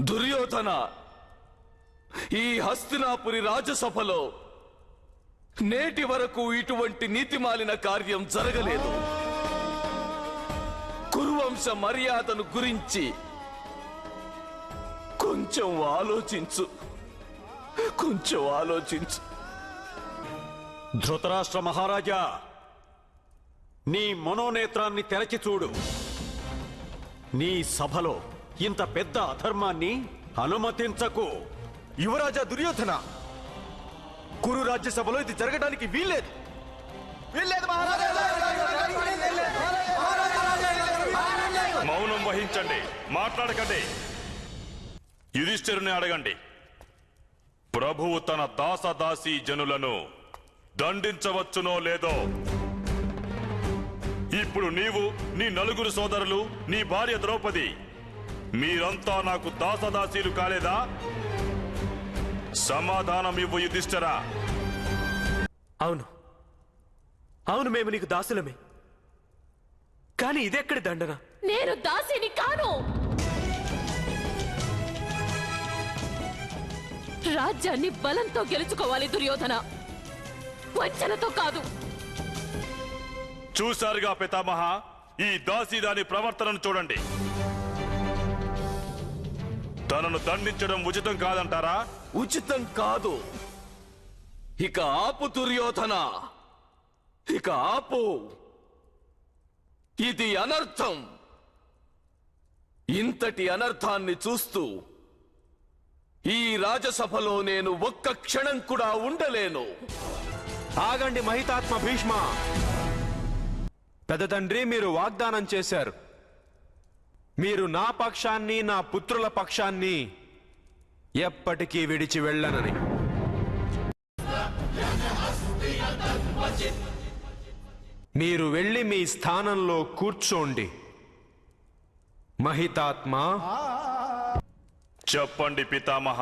దుర్యోధన ఈ హస్తినాపురి రాజసభలో నేటి వరకు ఇటువంటి నీతిమాలిన కార్యం జరగలేదు. కురువంశ మర్యాదను గురించి కొంచెం ఆలోచించు కొంచెం ఆలోచించు. ధృతరాష్ట్ర మహారాజా నీ మనోనేత్రాన్ని తెరచి చూడు. నీ సభలో ఇంత పెద్ద అధర్మాన్ని అనుమతించకు. యువరాజా దుర్యోధన! కురు రాజ్యసభలో ఇది జరగడానికి వీల్లేదు. వీల్లేదు మౌనం వహించండి మాట్లాడకండి. యుధిష్ఠిరుని అడగండి. ప్రభువు తన దాసదాసీ జనులను దండించవచ్చునో లేదో? ఇప్పుడు నీవు నీ నలుగురు సోదరులు నీ భార్య ద్రౌపది మీరంతా నాకు దాసదాసీలు కాలేదా? సమాధానం ఇవ్వు యుధిష్ఠరా. అవును. అవును మేము నీకు దాసులమే. కానీ ఇదెక్కడి దండన? నేను దాసిని కాను. రాజ్యాన్ని బలంతో గెలుచుకోవాలి దుర్యోధన. వంచనతో కాదు. చూశారుగా పితామహ. ఈ దాసీదాని ప్రవర్తనను చూడండి. తనను దండించడం ఉచితం కాదంటారా? ఉచితం కాదు. ఇక ఆపు దుర్యోధన. ఇక ఆపు. ఇది అనర్థం. ఇంతటి అనర్థాన్ని చూస్తూ ఈ రాజసభలో నేను ఒక్క క్షణం కూడా ఉండలేను. ఆగండి మహితాత్మ భీష్మ. పెద్ద తండ్రి మీరు వాగ్దానం చేశారు. మీరు నా పక్షాన్ని నా పుత్రుల పక్షాన్ని ఎప్పటికీ విడిచి వెళ్ళనని. మీరు వెళ్ళి మీ స్థానంలో కూర్చోండి. మహితాత్మ. చెప్పండి పితామహ.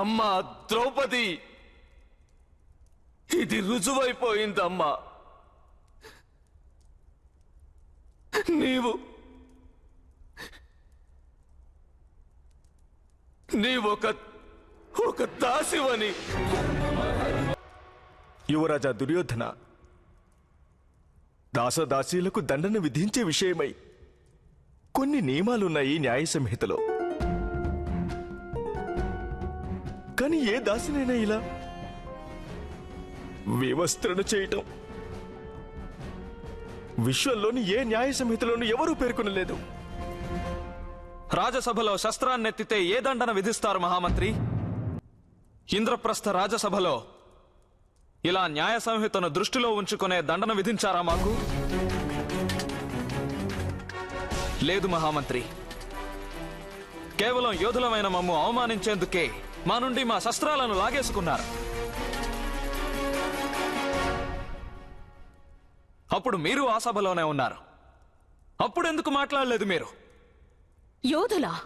అమ్మా ద్రౌపది! ఇది రుజువైపోయిందమ్మా. నీవు నీవొక ఒక దాసివని. యువరాజా దుర్యోధన దాసదాసీలకు దండన విధించే విషయమై కొన్ని నియమాలున్నాయి న్యాయ సంహితలో. కానీ ఏ దాసినైనా ఇలా వివస్త్రణ చేయటం విశ్వంలోని ఏ న్యాయ సంహితలోనూ ఎవరూ పేర్కొనలేదు. రాజసభలో శస్త్రాన్నెత్తితే ఏ దండన విధిస్తారు మహామంత్రి? ఇంద్రప్రస్థ రాజసభలో ఇలా న్యాయ సంహితను దృష్టిలో ఉంచుకునే దండన విధించారా మాకు? లేదు మహామంత్రి. కేవలం యోధులమైన మమ్ము అవమానించేందుకే మా నుండి మా శస్త్రాలను లాగేసుకున్నారు. అప్పుడు మీరు ఆ సభలోనే ఉన్నారు. అప్పుడెందుకు మాట్లాడలేదు మీరు? యోధులా?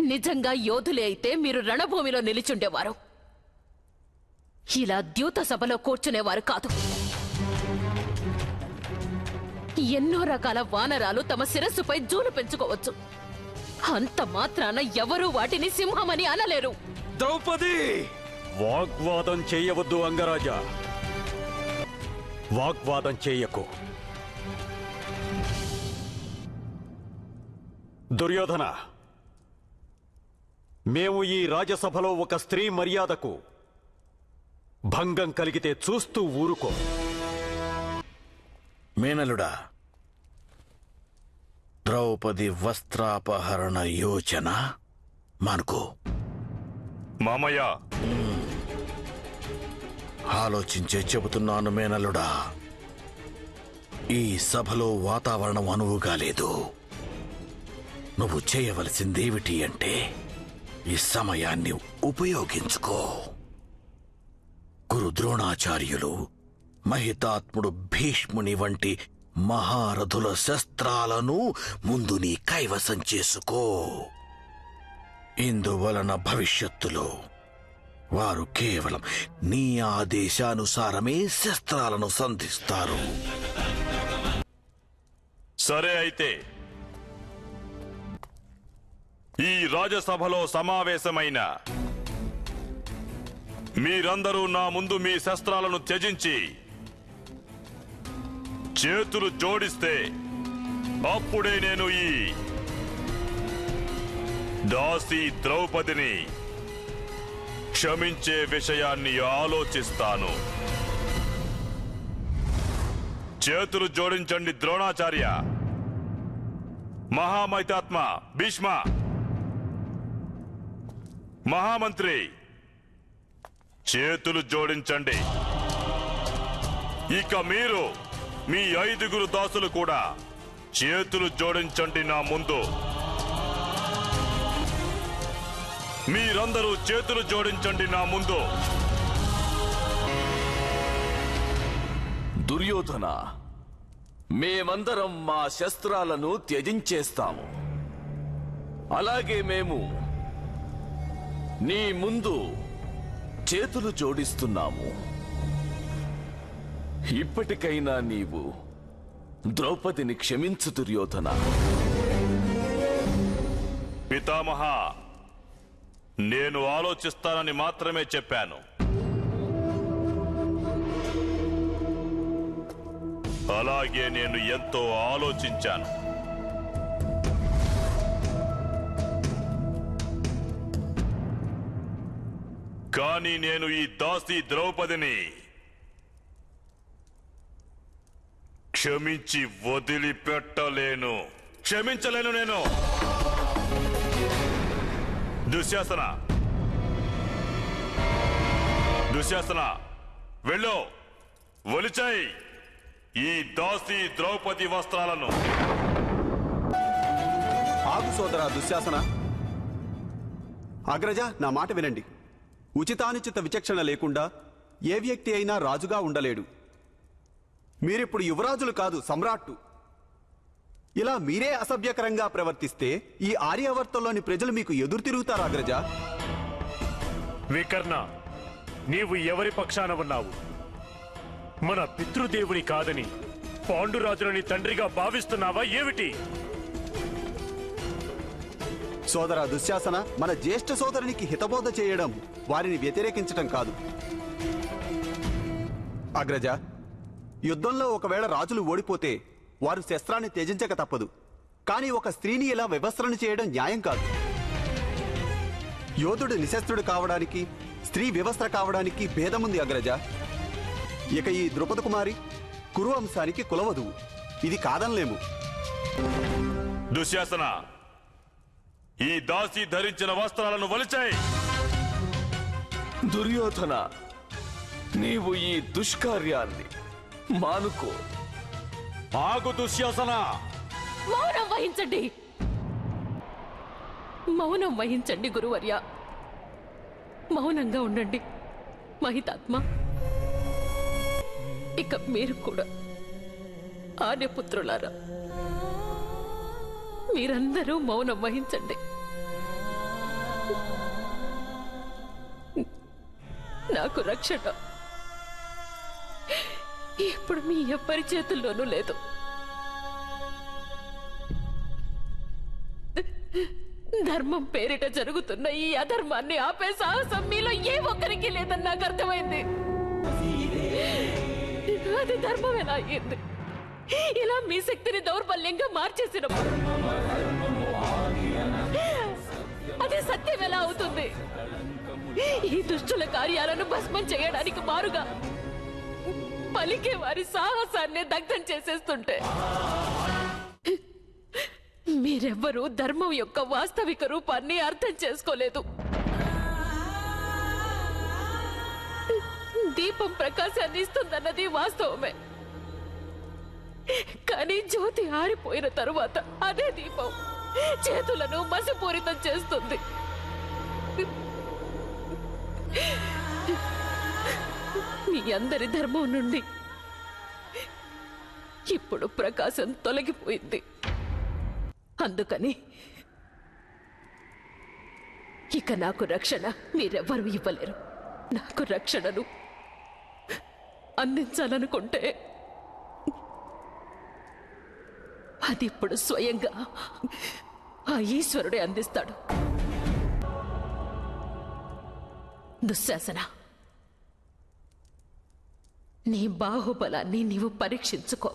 నిజంగా యోధులే అయితే మీరు రణభూమిలో నిలిచుండేవారు. ఇలా ద్యూత సభలో కూర్చునేవారు కాదు. ఎన్నో రకాల వానరాలు తమ శిరస్సుపై జూలు పెంచుకోవచ్చు. అంత మాత్రాన ఎవరూ వాటిని సింహమని అనలేరు. ద్రౌపది! వాగ్వాదం చేయవద్దు అంగరాజా. వాగ్వాదం చేయకు. దుర్యోధన మేము ఈ రాజసభలో ఒక స్త్రీ మర్యాదకు భంగం కలిగితే చూస్తూ ఊరుకో. మేనలుడా ద్రౌపది వస్త్రాపహరణ యోచన మనకు. మామయ్య ఆలోచించే చెబుతున్నాను మేనలుడా ఈ సభలో వాతావరణం అనువుగా లేదు. నువ్వు చేయవలసిందేమిటి అంటే ఈ సమయాన్ని ఉపయోగించుకో. గురు ద్రోణాచార్యులు మహితాత్ముడు భీష్ముని వంటి మహారథుల శస్త్రాలను ముందు నీ కైవసం చేసుకో. ఇందువలన భవిష్యత్తులో వారు కేవలం నీ ఆదేశానుసారమే శస్త్రాలను సంధిస్తారు. సరే అయితే ఈ రాజసభలో సమావేశమైన మీరందరూ నా ముందు మీ శస్త్రాలను త్యజించి చేతులు జోడిస్తే అప్పుడే నేను ఈ దాసి ద్రౌపదిని క్షమించే విషయాన్ని ఆలోచిస్తాను. చేతులు జోడించండి ద్రోణాచార్య. మహామైతాత్మ భీష్మ. మహామంత్రి చేతులు జోడించండి. ఇక మీరు మీ ఐదుగురు దాసులు కూడా చేతులు జోడించండి నా ముందు. మీరందరూ చేతులు జోడించండి నా ముందు. దుర్యోధన మేమందరం మా శస్త్రాలను త్యజించేస్తాము. అలాగే మేము నీ ముందు చేతులు జోడిస్తున్నాము. ఇప్పటికైనా నీవు ద్రౌపదిని క్షమించు దుర్యోధన. పితామహ నేను ఆలోచిస్తానని మాత్రమే చెప్పాను. అలాగే నేను ఎంతో ఆలోచించాను. కానీ నేను ఈ దాసి ద్రౌపదిని క్షమించి వదిలిపెట్టలేను. క్షమించలేను నేను. దుశ్శాసన. దుశ్శాసన. వెళ్ళు. ఒలిచాయి. ఈ దాసి ద్రౌపది వస్త్రాలను. ఆగు సోదర దుశ్శాసన. అగ్రజ నా మాట వినండి. ఉచితానుచిత విచక్షణ లేకుండా ఏ వ్యక్తి అయినా రాజుగా ఉండలేడు. మీరిప్పుడు యువరాజులు కాదు సమ్రాట్టు. ఇలా మీరే అసభ్యకరంగా ప్రవర్తిస్తే ఈ ఆర్యావర్తంలోని ప్రజలు మీకు ఎదురు తిరుగుతారు అగ్రజ వికర్ణ నీవు ఎవరి పక్షాన ఉన్నావు? మన పితృదేవుని కాదని పాండురాజులని తండ్రిగా భావిస్తున్నావా ఏమిటి? సోదర దుశ్శాసన మన జ్యేష్ఠ సోదరునికి హితబోధ చేయడం వారిని వ్యతిరేకించటం కాదు. అగ్రజ యుద్ధంలో ఒకవేళ రాజులు ఓడిపోతే వారు శస్త్రాన్ని త్యజించక తప్పదు. కానీ ఒక స్త్రీని ఇలా వివస్త్రణ చేయడం న్యాయం కాదు. యోధుడు నిశస్త్రుడు కావడానికి స్త్రీ వివస్త్ర కావడానికి భేదముంది అగ్రజ. ఇక ఈ ద్రుపద కుమారి కురు వంశానికి కులవధువు. ఇది కాదనలేము. దుశ్శాసన ఈ దాసి ధరించిన వస్త్రాలను వలిచాయి. దుర్యోధన నీవు ఈ దుష్కార్యాన్ని మానుకో. ఆగు దుశ్యాసన మౌనం వహించండి. మౌనం వహించండి గురువర్య. మౌనంగా ఉండండి మహితాత్మ. ఇక మీరు కూడా ఆర్యపుత్రులారా. మీరందరూ మౌనం వహించండి. నాకు రక్షణ. ఇప్పుడు మీ ఎవ్వరి చేతుల్లోనూ లేదు. ధర్మం పేరిట జరుగుతున్న ఈ అధర్మాన్ని ఆపే సాహసం మీలో ఏ ఒక్కరికి లేదని నాకు అర్థమైంది. అది ధర్మం ఎలా అయ్యింది. ఇలా మీ శక్తిని దౌర్బల్యంగా మార్చేసినప్పుడు అది సత్యం ఎలా అవుతుంది? ఈ దుష్టుల కార్యాలను భస్మం చేయడానికి మారుగా పలికే వారి సాహసాన్ని దగ్ధం చేసేస్తుంటే మీరెవ్వరూ ధర్మం యొక్క వాస్తవిక రూపాన్ని అర్థం చేసుకోలేదు. దీపం ప్రకాశాన్ని ఇస్తుందన్నది వాస్తవమే. కానీ జ్యోతి ఆరిపోయిన తరువాత అదే దీపం చేతులను మసిపూరితం చేస్తుంది. మీ అందరి ధర్మం నుండి ఇప్పుడు ప్రకాశం తొలగిపోయింది. అందుకని ఇక నాకు రక్షణ మీరెవ్వరూ ఇవ్వలేరు. నాకు రక్షణను అందించాలనుకుంటే అది ఇప్పుడు స్వయంగా ఆ ఈశ్వరుడే అందిస్తాడు. దుశ్శాసన నీ బాహుబలాన్ని నీవు పరీక్షించుకో.